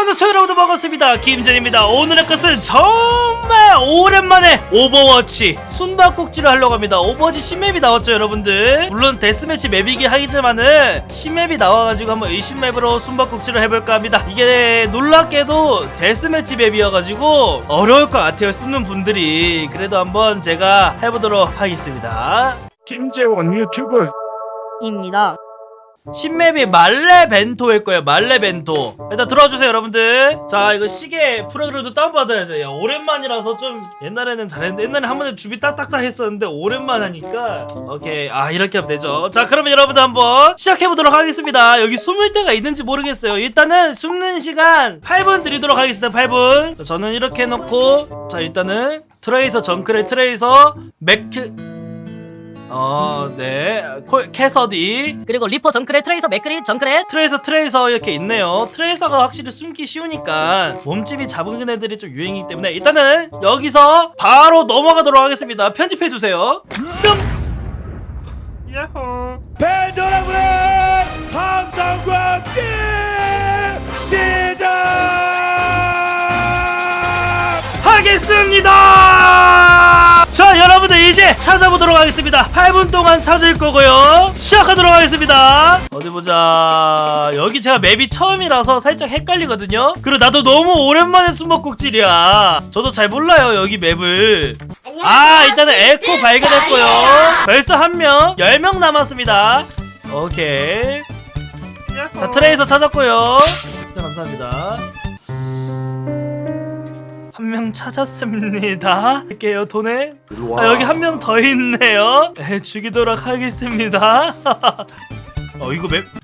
안녕하세요 여러분들 반갑습니다. 김전입니다. 오늘의 것은 정말 오랜만에 오버워치 숨바꼭질을 하려고 합니다. 오버워치 신맵이 나왔죠 여러분들? 물론 데스매치 맵이긴 하겠지만은 신맵이 나와가지고 한번 이 신맵으로 숨바꼭질을 해볼까 합니다. 이게 놀랍게도 데스매치 맵이어가지고 어려울 것 같아요 쓰는 분들이. 그래도 한번 제가 해보도록 하겠습니다. 김재원 유튜브. 입니다. 신맵이 말레 벤토일 거예요. 말레 벤토. 일단 들어와주세요, 여러분들. 자, 이거 시계 프로그램도 다운받아야죠. 야, 오랜만이라서 좀 옛날에는 잘했는데 옛날에 한 번에 준비 딱딱딱 했었는데 오랜만 하니까 오케이. 아, 이렇게 하면 되죠. 자, 그러면 여러분들 한번 시작해보도록 하겠습니다. 여기 숨을 데가 있는지 모르겠어요. 일단은 숨는 시간 8분 드리도록 하겠습니다. 8분. 자, 저는 이렇게 해놓고 자, 일단은 트레이서 정크레 트레이서 맥크 어, 네. 콜, 캐서디. 그리고 리퍼 정크레 트레이서 맥크리 정크레. 트레이서 트레이서 이렇게 있네요. 트레이서가 확실히 숨기 쉬우니까 몸집이 작은 애들이 좀 유행이기 때문에 일단은 여기서 바로 넘어가도록 하겠습니다. 편집해주세요. 뿅 야호. 팬여러분의 함성과 함께 시작! 하겠습니다! 자 여러분들 이제 찾아보도록 하겠습니다. 8분 동안 찾을 거고요. 시작하도록 하겠습니다. 어디 보자. 여기 제가 맵이 처음이라서 살짝 헷갈리거든요. 그리고 나도 너무 오랜만에 숨바꼭질이야. 저도 잘 몰라요 여기 맵을. 아 일단은 에코 발견했고요. 벌써 한명 10명 남았습니다. 오케이. 자 트레이서 찾았고요. 네, 감사합니다 한 명 찾았습니다. 할게요 돈에. 아, 여기 한 명 더 있네요. 네, 죽이도록 하겠습니다. 어 이거 맵 야,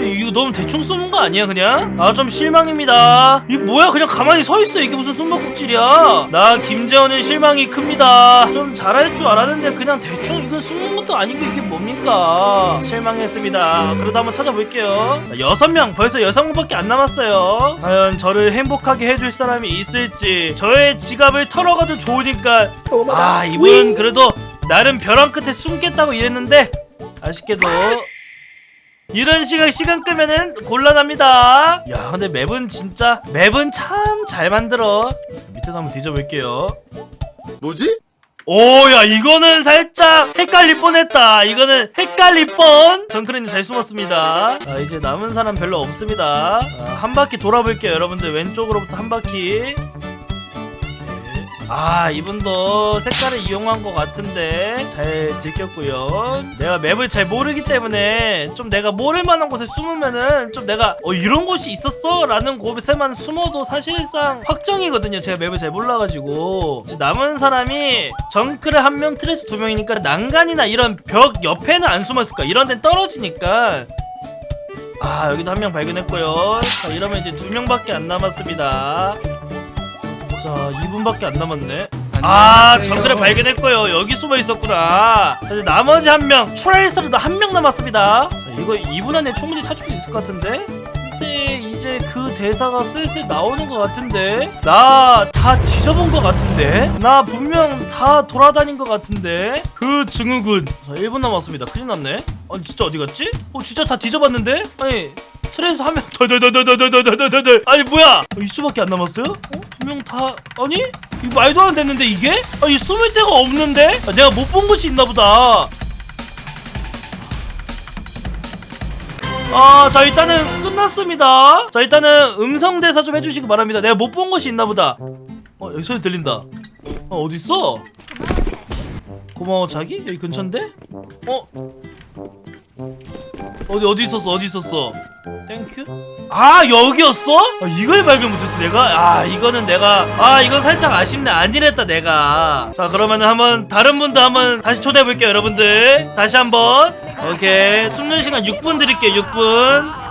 이거 너무 대충 쏘는 거 아니야 그냥? 아 좀 실망입니다. 이게 뭐야 그냥 가만히 서있어. 이게 무슨 숨바꼭질이야? 나 김재원은 실망이 큽니다. 좀 잘할 줄 알았는데 그냥 대충 이거 숨는 것도 아니고 이게 뭡니까? 실망했습니다. 그래도 한번 찾아볼게요. 자, 여섯 명 벌써 여섯 명밖에 안 남았어요. 과연 저를 행복하게 해줄 사람이 있을지. 저의 지갑을 털어가도 좋으니까. 아 이분 그래도 나름 벼랑 끝에 숨겠다고 이랬는데 아쉽게도 이런 시간 시간 끄면은 곤란합니다. 야, 근데 맵은 진짜 맵은 참 잘 만들어. 밑에서 한번 뒤져볼게요. 뭐지? 오, 야, 이거는 살짝 헷갈릴 뻔했다. 이거는 헷갈릴 뻔. 정크레님 잘 숨었습니다. 아, 이제 남은 사람 별로 없습니다. 아, 한 바퀴 돌아볼게요, 여러분들. 왼쪽으로부터 한 바퀴. 아 이분도 색깔을 이용한 것 같은데 잘 들켰고요. 내가 맵을 잘 모르기 때문에 좀 내가 모를 만한 곳에 숨으면은 좀 내가 어 이런 곳이 있었어? 라는 곳에만 숨어도 사실상 확정이거든요. 제가 맵을 잘 몰라가지고. 남은 사람이 정크를 한 명 트레스 두 명이니까 난간이나 이런 벽 옆에는 안 숨었을까? 이런 데는 떨어지니까. 아 여기도 한 명 발견했고요. 자 이러면 이제 두 명밖에 안 남았습니다 자 2분밖에 안 남았네. 아 정글을 발견했고요. 여기 숨어 있었구나. 자, 이제 나머지 한명 트레이서로도 한 명 남았습니다. 자, 이거 2분 안에 충분히 찾을 수 있을 것 같은데? 근데 이제 그 대사가 슬슬 나오는 것 같은데? 나 다 뒤져본 것 같은데? 나 분명 다 돌아다닌 것 같은데? 그 증후군. 자 1분 남았습니다. 큰일 났네. 아니 진짜 어디 갔지? 어 진짜 다 뒤져봤는데? 아니 트레이서 한 명 덜덜덜덜덜덜덜덜 아니 뭐야 어, 이수밖에 안 남았어요? 어? 분명 다 아니? 이거 말도 안 됐는데 이게? 아니 숨을 데가 없는데? 아, 내가 못본 곳이 있나 보다 아, 자 일단은 끝났습니다. 자 일단은 음성 대사 좀 해주시기 바랍니다. 내가 못본 곳이 있나 보다. 어 여기 소리 들린다. 어 어디 있어? 고마워 자기 여기 근처인데? 어 어디 어디 있었어 어디 있었어? 땡큐. 아 여기였어? 아, 이걸 발견 못했어 내가. 아 이거는 내가 아 이건 살짝 아쉽네 아니랬다 내가. 자 그러면은 한번 다른 분도 한번 다시 초대해 볼게요 여러분들. 다시 한번. 오케이 숨는 시간 6분 드릴게요 6분.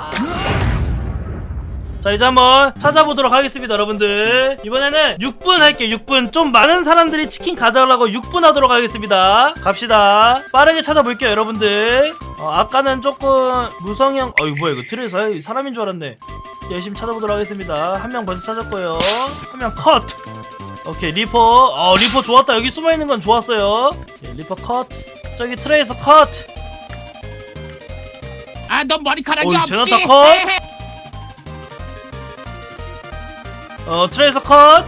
자 이제 한번 찾아보도록 하겠습니다 여러분들. 이번에는 6분 할게요 6분. 좀 많은 사람들이 치킨 가져가려고 6분 하도록 하겠습니다. 갑시다. 빠르게 찾아볼게요 여러분들. 어, 아까는 조금 무성형 어이 뭐야 이거 트레이서 사람인 줄 알았네. 열심히 찾아보도록 하겠습니다. 한 명 벌써 찾았고요. 한 명 컷. 오케이 리퍼. 어 리퍼 좋았다. 여기 숨어있는 건 좋았어요. 오케이, 리퍼 컷. 저기 트레이서 컷. 아, 넌 머리카락이 어이, 없지? 제나타 컷? 어 트레이서 컷.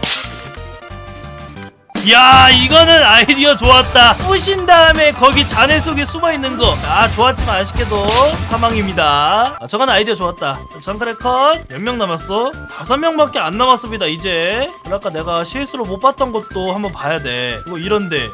야 이거는 아이디어 좋았다. 부신 다음에 거기 잔해 속에 숨어 있는 거 아 좋았지만 아쉽게도 사망입니다. 아, 저건 아이디어 좋았다. 정크레 컷 몇 명 남았어? 다섯 명밖에 안 남았습니다 이제. 아까 내가 실수로 못 봤던 것도 한번 봐야 돼. 이거 이런데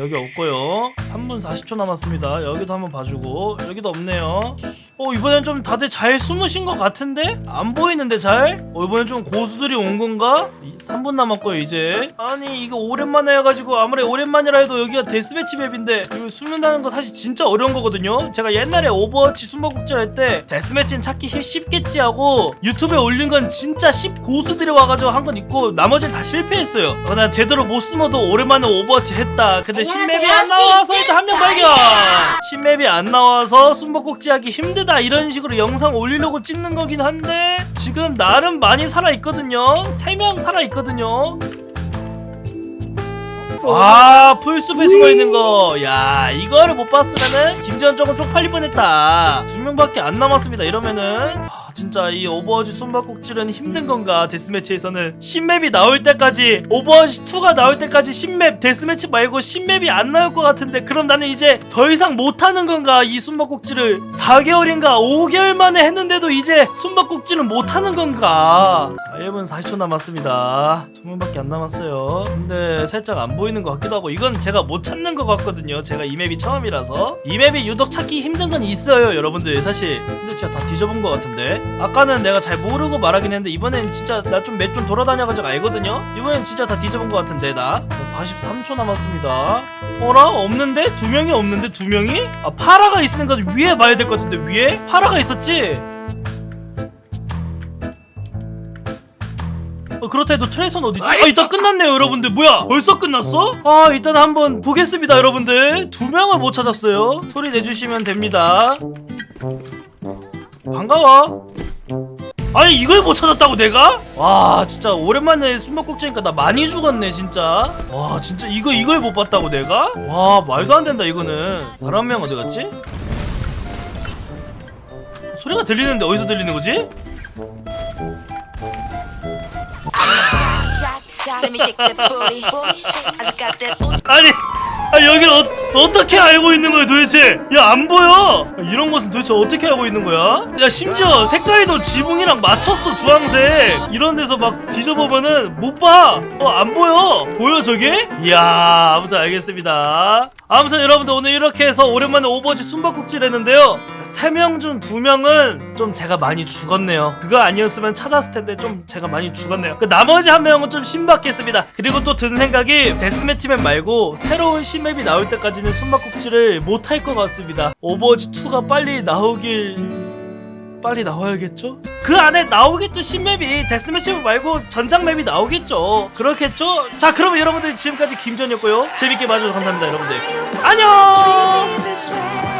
여기 없고요. 3분 40초 남았습니다. 여기도 한번 봐주고. 여기도 없네요. 어 이번엔 좀 다들 잘 숨으신 것 같은데? 안 보이는데 잘? 어 이번엔 좀 고수들이 온 건가? 3분 남았고요 이제. 아니 이거 오랜만에 해가지고 아무리 오랜만이라 해도 여기가 데스매치 맵인데 이거 숨는다는 거 사실 진짜 어려운 거거든요. 제가 옛날에 오버워치 숨바꼭질 할 때 데스매치는 찾기 쉽- 쉽겠지 하고 유튜브에 올린 건 진짜 10 고수들이 와가지고 한 건 있고 나머지는 다 실패했어요. 어, 난 제대로 못 숨어도 오랜만에 오버워치 했다. 근데 신맵이 안 나와서 일단 한 명 발견. 신맵이 안 나와서 숨바꼭질 하기 힘들다 이런 식으로 영상 올리려고 찍는 거긴 한데 지금 나름 많이 살아 있거든요. 3명 살아 있거든요. 아 풀숲에 숨어 있는 거 야 이거를 못 봤으면은 김지현 조금 쪽팔릴 뻔했다. 두 명밖에 안 남았습니다 이러면은. 아, 진짜 이 오버워치 숨바꼭질은 힘든 건가? 데스매치에서는 신맵이 나올 때까지 오버워치 2가 나올 때까지 신맵 데스매치 말고 신맵이 안 나올 것 같은데 그럼 나는 이제 더 이상 못하는 건가? 이 숨바꼭질을 4개월인가? 5개월 만에 했는데도 이제 숨바꼭질은 못하는 건가? 자, 1분 40초 남았습니다. 2명밖에 안 남았어요. 근데 살짝 안 보이는 것 같기도 하고 이건 제가 못 찾는 것 같거든요. 제가 이 맵이 처음이라서. 이 맵이 유독 찾기 힘든 건 있어요 여러분들. 사실. 근데 진짜 다 뒤져본 것 같은데 아까는 내가 잘 모르고 말하긴 했는데 이번엔 진짜 나좀맵좀 돌아다녀가지고 알거든요 이번엔 진짜 다 뒤져본 것 같은데 나 43초 남았습니다 어라? 없는데? 두 명이 없는데? 두 명이? 아 파라가 있으니까 위에 봐야 될 것 같은데 위에? 파라가 있었지? 어, 그렇다 해도 트레이서는 어딨지? 아 일단 끝났네요 여러분들 뭐야 벌써 끝났어? 아 일단 한번 보겠습니다 여러분들 두 명을 못 찾았어요 소리 내주시면 됩니다 반가워 아니 이걸 못 찾았다고 내가? 와 진짜 오랜만에 숨바꼭질니까 나 많이 죽었네 진짜 와 진짜 이거 이걸 못 봤다고 내가? 와 말도 안 된다 이거는 다른 한명 어디 갔지? 소리가 들리는데 어디서 들리는 거지? 아니 아, 여기 어, 어떻게 알고 있는 거야 도대체? 야 안 보여. 아, 이런 것은 도대체 어떻게 알고 있는 거야? 야 심지어 색깔도 지붕이랑 맞췄어 주황색. 이런 데서 막 뒤져보면은 못봐어 안 보여. 보여 저게? 이야 아무튼 알겠습니다 아무튼 여러분들 오늘 이렇게 해서 오랜만에 오버워치 숨바꼭질 했는데요. 3명 중 2명은 좀 제가 많이 죽었네요. 그거 아니었으면 찾았을 텐데 좀 제가 많이 죽었네요. 그 나머지 한 명은 좀 신박했습니다. 그리고 또 든 생각이 데스매치 맵 말고 새로운 신맵이 나올 때까지는 숨바꼭질을 못 할 것 같습니다. 오버워치 2가 빨리 나오길 빨리 나와야겠죠? 그 안에 나오겠죠 신맵이 데스매치 맵 말고 전장 맵이 나오겠죠 그렇겠죠? 자 그러면 여러분들 지금까지 김전이었고요 재밌게 봐주셔서 감사합니다 여러분들 안녕.